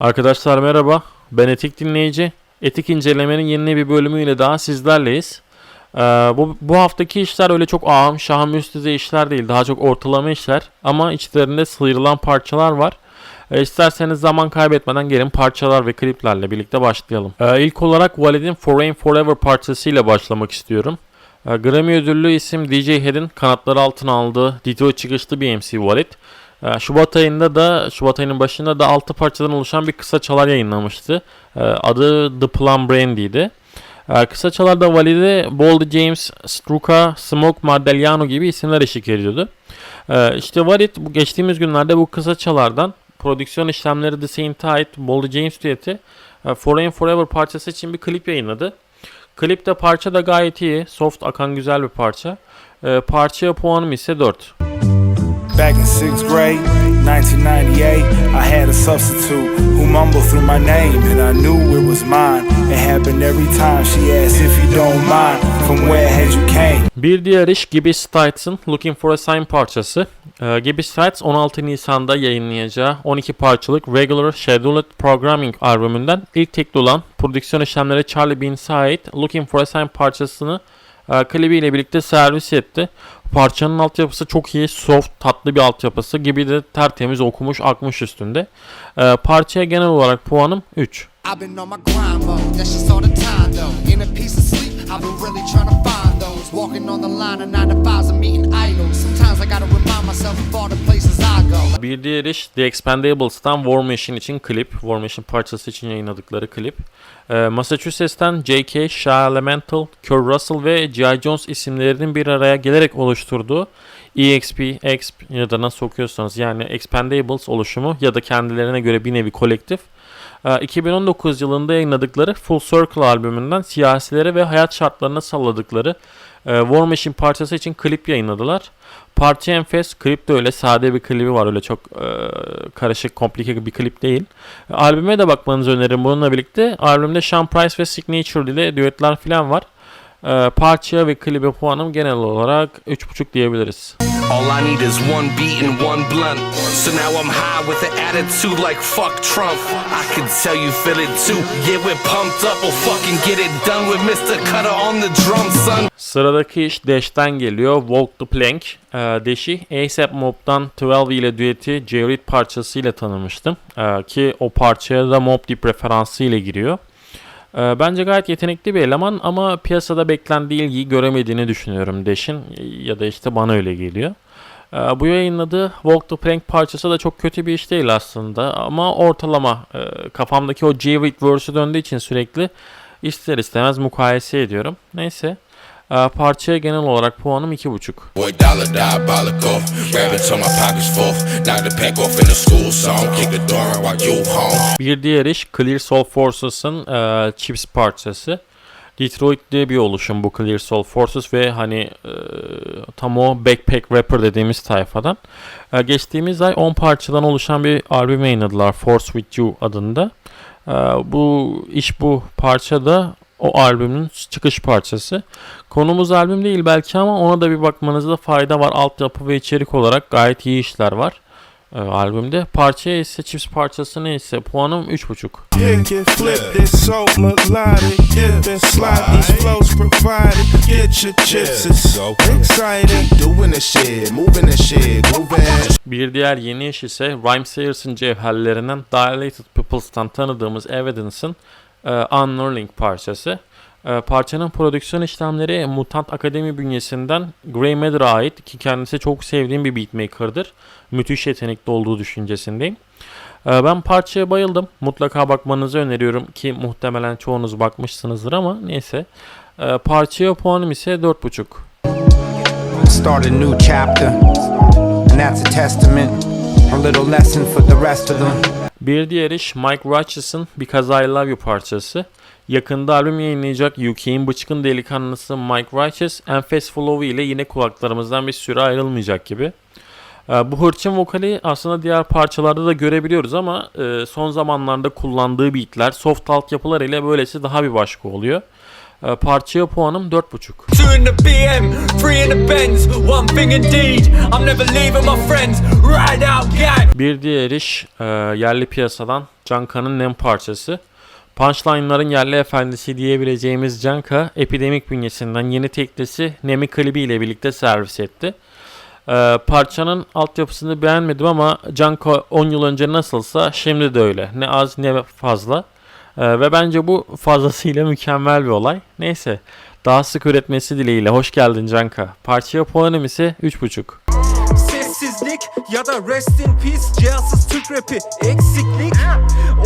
Arkadaşlar merhaba. Ben Etik Dinleyici. Etik incelemenin yeni bir bölümüyle daha sizlerleyiz. Ee, bu, bu haftaki işler öyle çok ağam şahım üst düzey işler değil. Daha çok ortalama işler. Ama içlerinde sıyrılan parçalar var. Ee, isterseniz zaman kaybetmeden gelin parçalar ve kliplerle birlikte başlayalım. Ee, ilk olarak Walid'in Foreign Forever parçasıyla başlamak istiyorum. Ee, Grammy ödüllü isim DJ Head'in kanatları altına aldığı Detroit çıkışlı bir MC Walid. Ee, Şubat ayında da Şubat ayının başında da 6 parçadan oluşan bir kısa çalar yayınlamıştı. Ee, Adı The Plum Brandy'di. Ee, Kısa çalarda Walid'e Boldy James, Struka, Smoke Mardelliano gibi isimler eşlik ediyordu. İşte Walid bu geçtiğimiz günlerde bu kısa çalardan prodüksiyon işlemleri The Saint'e ait Boldy James düeti e, Foreign Forever parçası için bir klip yayınladı. Klipte parça da gayet iyi, soft akan güzel bir parça. Parçaya puanım ise 4. Back in sixth grade, 1998, I had a substitute who mumbled through my name, and I knew it was mine. It happened every time she asked if you don't mind, from where had you came? Bir diğer iş Gibby Stites'ın Looking for a Sign parçası. Ee, Gibby Stites 16 Nisan'da yayınlayacağı 12 parçalık Regular Scheduled Programming albümünden ilk tekli olan prodüksiyon işlemleri Charlie Beans'e ait Looking for a Sign parçasını e, klibiyle birlikte servis etti. Parçanın altyapısı çok iyi, soft, tatlı bir altyapısı gibi de tertemiz okumuş, akmış üstünde. Ee, parçaya genel olarak puanım 3. I've been on my grind mode, that's just all the time though. In a piece of sleep, I've been really trying to find those. Walking on the line of nine to fives and meeting idols. Sometimes I gotta remind myself of all the places I go. Bir diğer iş The Expendables'tan War Machine için klip. War Machine parçası için yayınladıkları klip. Ee, Massachusetts'ten J.K., Shia Elemental, Kurt Russell ve G.I. Jones isimlerinin bir araya gelerek oluşturduğu EXP, EXP ya da nasıl okuyorsanız yani Expendables oluşumu ya da kendilerine göre bir nevi kolektif. Ee, 2019 yılında yayınladıkları Full Circle albümünden siyasilere ve hayat şartlarına salladıkları e, War Machine parçası için klip yayınladılar. Parça enfes, klip de öyle sade bir klibi var öyle çok e, karışık, komplike bir klip değil. Albüme de bakmanızı öneririm bununla birlikte. Albümde Sean Price ve Signature ile düetler falan var. E, parçaya ve klibe puanım genel olarak 3.5 diyebiliriz. All I need is one beat and one blunt. So now I'm high with an attitude like fuck Trump. I can tell you feel it too. Yeah, we're pumped up. We'll fucking get it done with Mr. Cutter on the drum, son. Sıradaki iş Dash'ten geliyor. Walk the Plank. Ee, Dash'i A$AP Mob'dan 12 ile düeti Jared parçasıyla tanımıştım. Ee, ki o parçaya da Mob Deep referansı ile giriyor. Ee, bence gayet yetenekli bir eleman ama piyasada beklendiği ilgiyi göremediğini düşünüyorum Dash'in ya da işte bana öyle geliyor. Ee, bu yayınladığı Walk the Plank parçası da çok kötü bir iş değil aslında ama ortalama Ee, kafamdaki o Jared verse'ü döndüğü için sürekli ister istemez mukayese ediyorum. Neyse. Ee, parçaya genel olarak puanım 2.5. Boy, dollar diabolical. Rabbit till my pockets full. Knock the pack off in the school song. Kick the door in while you home. Bir diğer iş Clear Soul Forces'ın e, Chips parçası. Detroit'te bir oluşum bu Clear Soul Forces ve hani e, tam o backpack rapper dediğimiz tayfadan. E, geçtiğimiz ay 10 parçadan oluşan bir albüm yayınladılar Force With You adında. E, bu iş bu parça da o albümün çıkış parçası. Konumuz albüm değil belki ama ona da bir bakmanızda fayda var. Altyapı ve içerik olarak gayet iyi işler var e, albümde. Parçaya ise Chips parçası neyse puanım 3.5. Kick it, flip it, so melodic. Dip and slide, these flows provided. Get your chips, it's so exciting. Doing the shit, moving the shit, grooving. Bir diğer yeni iş ise Rhyme Sayers'ın cevherlerinden Dilated Peoples'tan tanıdığımız Evidence'ın Unlearning parçası. E, parçanın prodüksiyon işlemleri Mutant Akademi bünyesinden Grey Matter'a ait ki kendisi çok sevdiğim bir beatmaker'dır. Müthiş yetenekli olduğu düşüncesindeyim. E, ben parçaya bayıldım. Mutlaka bakmanızı öneriyorum ki muhtemelen çoğunuz bakmışsınızdır ama neyse. E, parçaya puanım ise 4.5. start a new chapter, and that's a testament, a little lesson for the rest of them. Bir diğer iş Mike Righteous'ın Because I Love You parçası. Yakında albüm yayınlayacak UK'in bıçkın delikanlısı Mike Righteous, Enfes Flow ile yine kulaklarımızdan bir süre ayrılmayacak gibi. Ee, Bu hırçın vokali aslında diğer parçalarda da görebiliyoruz ama e, son zamanlarda kullandığı beatler, soft altyapılar ile böylesi daha bir başka oluyor. E, parçaya puanım 4.5. Two in the BM, three in the Benz. One thing indeed, I'm never leaving my friends. Ride out, gang. Bir diğer iş e, yerli piyasadan Canka'nın Nem parçası. Punchline'ların yerli efendisi diyebileceğimiz Canka, Epidemik bünyesinden yeni teklisi Nemi klibi ile birlikte servis etti. E, parçanın altyapısını beğenmedim ama Canka 10 yıl önce nasılsa şimdi de öyle. Ne az ne fazla. E, ve bence bu fazlasıyla mükemmel bir olay. Neyse, daha sık üretmesi dileğiyle hoş geldin Canka. Parçaya puanım ise 3.5. Sessizlik ya da rest in peace Cihazsız Türk rapi eksiklik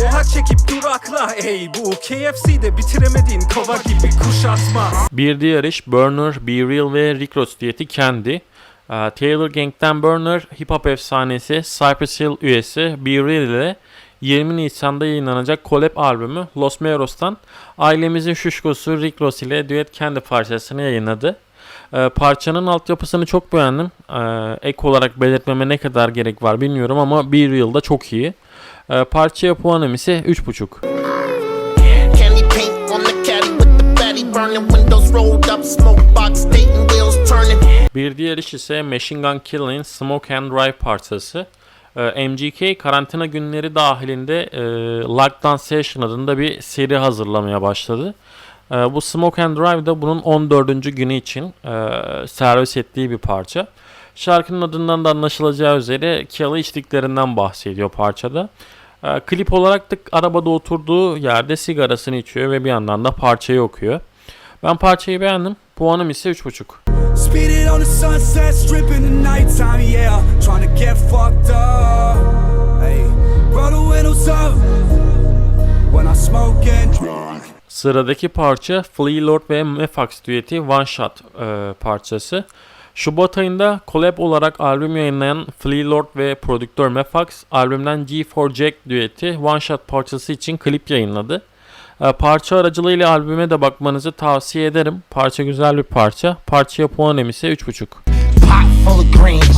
Oha çekip durakla ey bu KFC'de bitiremediğin kova gibi kuşatma Bir diğer iş Burner, Be Real ve Rick Ross diyeti kendi. Ee, Taylor Gang'den Burner, hip hop efsanesi, Cypress Hill üyesi Be Real ile 20 Nisan'da yayınlanacak collab albümü Los Meros'tan ailemizin şuşkosu Rick Ross ile düet kendi parçasını yayınladı. Ee, parçanın altyapısını çok beğendim. Ee, ek olarak belirtmeme ne kadar gerek var bilmiyorum ama Be Real'da çok iyi. Ee, parçaya puanım ise 3.5. Candy paint on the caddy with the fatty burning windows rolled up, smoke box skating wheels turning. Bir diğer iş ise Machine Gun Killing Smoke and Drive parçası. Ee, MGK karantina günleri dahilinde e, Lockdown Session adında bir seri hazırlamaya başladı. Ee, bu Smoke and Drive da bunun 14. günü için e, servis ettiği bir parça. Şarkının adından da anlaşılacağı üzere Kelly içtiklerinden bahsediyor parçada. Ee, klip olarak da arabada oturduğu yerde sigarasını içiyor ve bir yandan da parçayı okuyor. Ben parçayı beğendim. Puanım ise 3.5. Speed it on the sunset strip the nighttime, yeah Trying to get fucked up Hey, roll the windows up When I smoke and drink Sıradaki parça Flea Lord ve Mefax düeti One Shot e, parçası. Şubat ayında collab olarak albüm yayınlayan Flea Lord ve prodüktör Mefax albümden G4 Jack düeti One Shot parçası için klip yayınladı. E, parça aracılığıyla albüme de bakmanızı tavsiye ederim. Parça güzel bir parça. Parçaya puanım ise 3.5. Pot full of greens,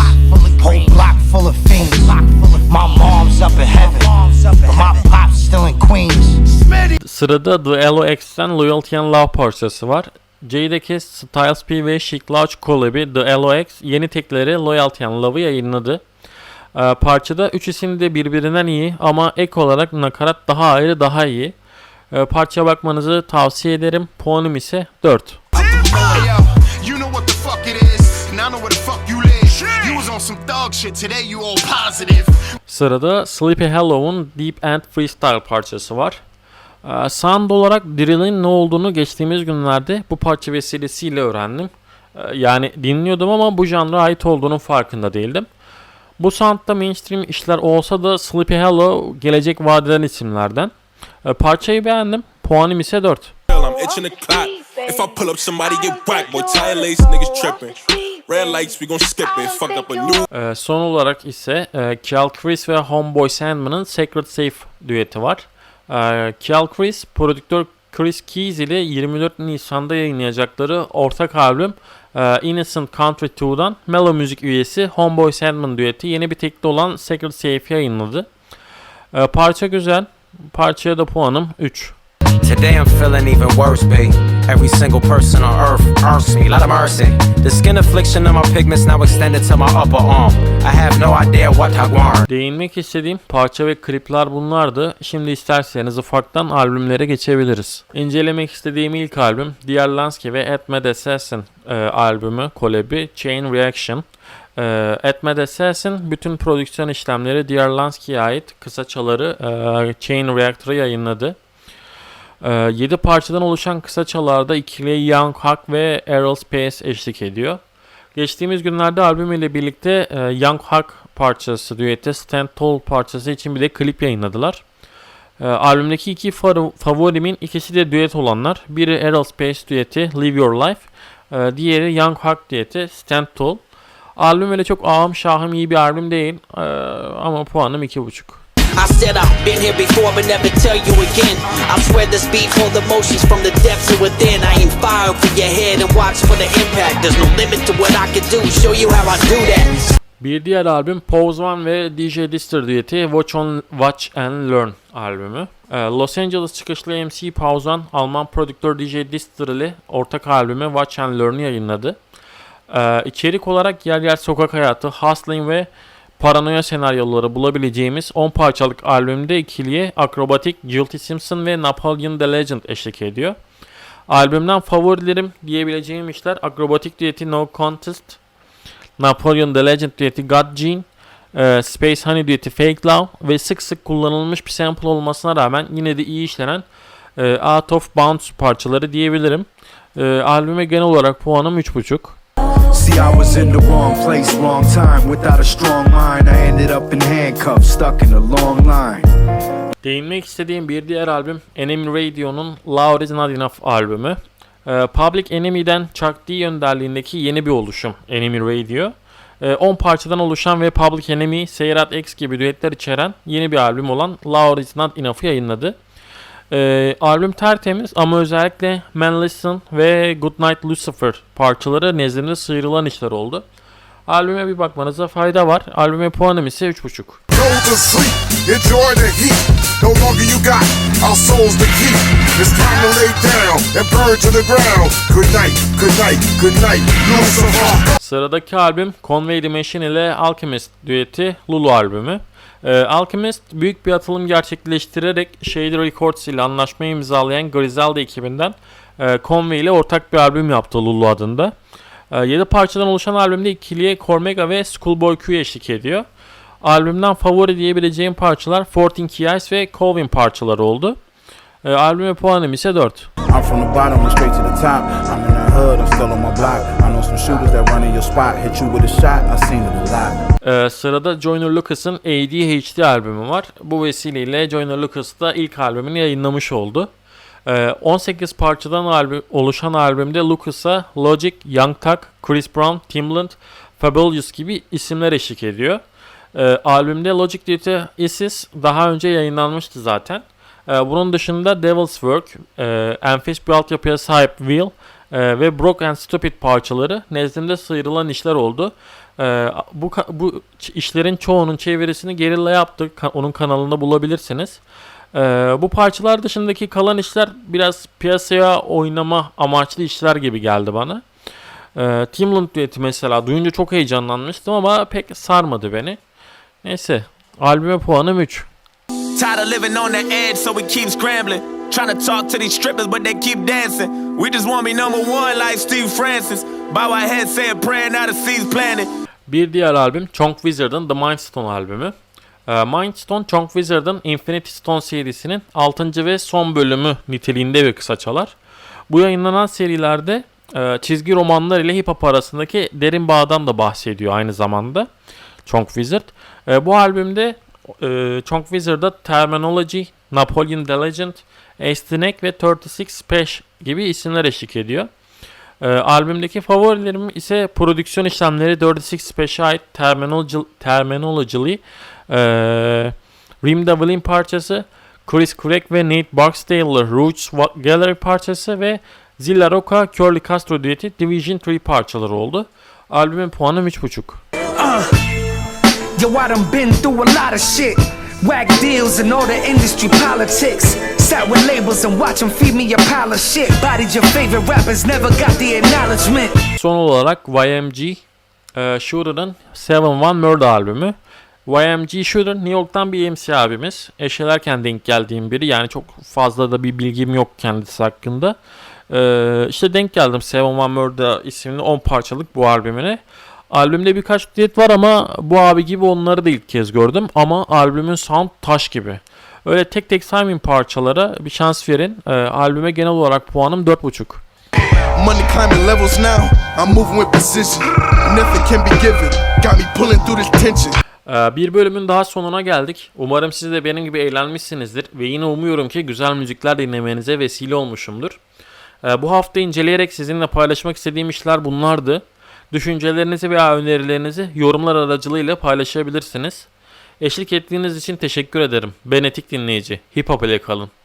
whole block full of fiends. My mom's up in heaven, but my pop's still in Queens. Sırada The LOX'ten Loyalty and Love parçası var. Jadakiss, Styles P ve Chic Lounge collab'i The LOX yeni tekleri Loyalty and Love'ı yayınladı. Ee, parçada üç isim de birbirinden iyi ama ek olarak nakarat daha ayrı daha iyi. Ee, parçaya bakmanızı tavsiye ederim. Puanım ise 4. You know what the fuck it is, and I know where the fuck you live. You was on some thug shit, today you all positive. Sırada Sleepy Hollow'un Deep End Freestyle parçası var. Ee, sound olarak drill'in ne olduğunu geçtiğimiz günlerde bu parça vesilesiyle öğrendim. Ee, yani dinliyordum ama bu janra ait olduğunun farkında değildim. Bu soundda mainstream işler olsa da Sleepy Hollow gelecek vadeden isimlerden. Ee, parçayı beğendim. Puanım ise 4. I'm itching the clock. If I pull up, somebody get whacked. Boy, tire lace, niggas tripping. Red lights, we gon' skip it. Fucked up a new. Ee, son olarak ise e, Kial Chris ve Homeboy Sandman'ın Secret Safe düeti var. Ee, Kial Chris, prodüktör Chris Keys ile 24 Nisan'da yayınlayacakları ortak albüm e, Innocent Country 2'dan Mellow Müzik üyesi Homeboy Sandman düeti yeni bir tekli olan Secret Safe yayınladı. Ee, parça güzel. Parçaya da puanım 3. Today I'm feeling even worse, B. Every single person on earth earns me, lot of mercy. The skin affliction of my pigments now extended to my upper arm. I have no idea what I want. Değinmek istediğim parça ve klipler bunlardı. Şimdi isterseniz ufaktan albümlere geçebiliriz. İncelemek istediğim ilk albüm Dear Lansky ve At Mad Assassin e, albümü kolebi Chain Reaction. E, At Mad Assassin bütün prodüksiyon işlemleri Dear Lansky'ye ait kısaçaları e, Chain Reactor'a yayınladı. 7 parçadan oluşan kısaçalarda ikili Young Huck ve Errol Space eşlik ediyor. Geçtiğimiz günlerde albüm ile birlikte e, Young Huck parçası, düeti Stand Tall parçası için bir de klip yayınladılar. E, albümdeki iki fa- favorimin ikisi de düet olanlar. Biri Errol Space düeti Live Your Life, e, diğeri Young Huck düeti Stand Tall. Albüm öyle çok ağım şahım iyi bir albüm değil e, ama puanım 2.5. I said I've been here before, but never tell you again. I swear this beat of emotions from the depths of within. I aim fire for your head and watch for the impact. There's no limit to what I can do. Show you how I do that. Bir diğer albüm Pose One ve DJ Dister düeti Watch, on, Watch and Learn albümü. Ee, Los Angeles çıkışlı MC Pause One, Alman prodüktör DJ Dister ile ortak albümü Watch and Learn'ı yayınladı. Ee, içerik olarak yer yer sokak hayatı, hustling ve paranoya senaryoları bulabileceğimiz 10 parçalık albümde ikiliye akrobatik Guilty Simpson ve Napoleon the Legend eşlik ediyor. Albümden favorilerim diyebileceğim işler akrobatik düeti No Contest, Napoleon the Legend düeti God Gene, e, Space Honey düeti Fake Love ve sık sık kullanılmış bir sample olmasına rağmen yine de iyi işlenen e, Out of Bounds parçaları diyebilirim. E, albüme genel olarak puanım 3.5. See, I was in the wrong place, wrong time. Without a strong mind, I ended up in handcuffs, stuck in a long line. Değinmek istediğim bir diğer albüm Enemy Radio'nun Loud Is Not Enough albümü. Ee, Public Enemy'den Chuck D önderliğindeki yeni bir oluşum Enemy Radio. Ee, 10 parçadan oluşan ve Public Enemy, Seyrat X gibi düetler içeren yeni bir albüm olan Loud Is Not Enough'ı yayınladı. Ee, albüm tertemiz ama özellikle Man Listen ve Goodnight Lucifer parçaları nezdimde sıyrılan işler oldu. Albüme bir bakmanıza fayda var. Albüme puanım ise 3.5. Go to sleep, enjoy the heat. No longer you got our souls to keep. It's time to lay down and burn to the ground. Good night, good night, good night, Lucifer. Sıradaki albüm Conway the Machine ile Alchemist düeti Lulu albümü. Ee, Alchemist büyük bir atılım gerçekleştirerek Shady Records ile anlaşma imzalayan Griselda ekibinden e, Conway ile ortak bir albüm yaptı Lulu adında. 7 parçadan oluşan albümde ikiliye Cormega ve Schoolboy Q eşlik ediyor. Albümden favori diyebileceğim parçalar 14 Keys ve Colvin parçaları oldu. E, albüme puanım ise 4. I'm from the bottom straight to the top. I'm in the hood, I'm still on my block. Ee, sırada Joyner Lucas'ın ADHD albümü var. Bu vesileyle Joyner Lucas da ilk albümünü yayınlamış oldu. Ee, 18 parçadan albüm, oluşan albümde Lucas'a Logic, Young Thug, Chris Brown, Timbaland, Fabulous gibi isimler eşlik ediyor. Ee, albümde Logic Duty Isis daha önce yayınlanmıştı zaten. Ee, bunun dışında Devil's Work, e, enfes bir altyapıya sahip Will e, ve Broke and Stupid parçaları nezdinde sıyrılan işler oldu. Ee, bu bu işlerin çoğunun çevirisini Gerilla yaptı. Ka- onun kanalında bulabilirsiniz. Ee, bu parçalar dışındaki kalan işler biraz piyasaya oynama amaçlı işler gibi geldi bana. Ee, Timbaland düeti mesela duyunca çok heyecanlanmıştım ama pek sarmadı beni. Neyse albüme puanım 3. Tired of living on the edge, so we keep scrambling. Trying to talk to these strippers, but they keep dancing. We just want to be number one like Steve Francis. Bow our heads, say a prayer, now the seeds planted. Bir diğer albüm Chonk Wizard'ın The Mind Stone albümü. Ee, Mind Stone, Chonk Wizard'ın Infinity Stone serisinin 6. ve son bölümü niteliğinde bir kısa çalar. Bu yayınlanan serilerde e, çizgi romanlar ile hip hop arasındaki derin bağdan da bahsediyor aynı zamanda Chonk Wizard. E, bu albümde e, Chonk Wizard'da Terminology, Napoleon the Legend, Estinek ve 36 Special gibi isimler eşlik ediyor. E, albümdeki favorilerim ise prodüksiyon işlemleri 36 Special Terminology, Terminology'li e, Rim Devil'in parçası, Chris Craig ve Nate Barksdale'lı Roots Gallery parçası ve Zilla Rocca, Curly Castro düeti Division 3 parçaları oldu. Albümün puanım 3.5. Yo, I done been through a lot of shit. Whack deals and all the industry politics. Sat with labels and watch them feed me a pile of shit. Bodied your favorite rappers, never got the acknowledgement. Son olarak YMG e, Shooter'ın 7-1 Murder albümü. YMG Shooter New York'tan bir MC abimiz. Eşelerken denk geldiğim biri. Yani çok fazla da bir bilgim yok kendisi hakkında. E, işte denk geldim 7-1 Murder isimli 10 parçalık bu albümüne. Albümde birkaç düet var ama bu abi gibi onları da ilk kez gördüm. Ama albümün sound taş gibi. Öyle tek tek saymayın parçalara bir şans verin. E, albüme genel olarak puanım 4.5. Money climbing levels now. I'm moving with precision. Nothing can be given. Got me pulling through this tension. Ee, Bir bölümün daha sonuna geldik. Umarım siz de benim gibi eğlenmişsinizdir ve yine umuyorum ki güzel müzikler dinlemenize vesile olmuşumdur. Ee, Bu hafta inceleyerek sizinle paylaşmak istediğim işler bunlardı. Düşüncelerinizi veya önerilerinizi yorumlar aracılığıyla paylaşabilirsiniz. Eşlik ettiğiniz için teşekkür ederim. Ben Etik Dinleyici. Hip Hop ile kalın.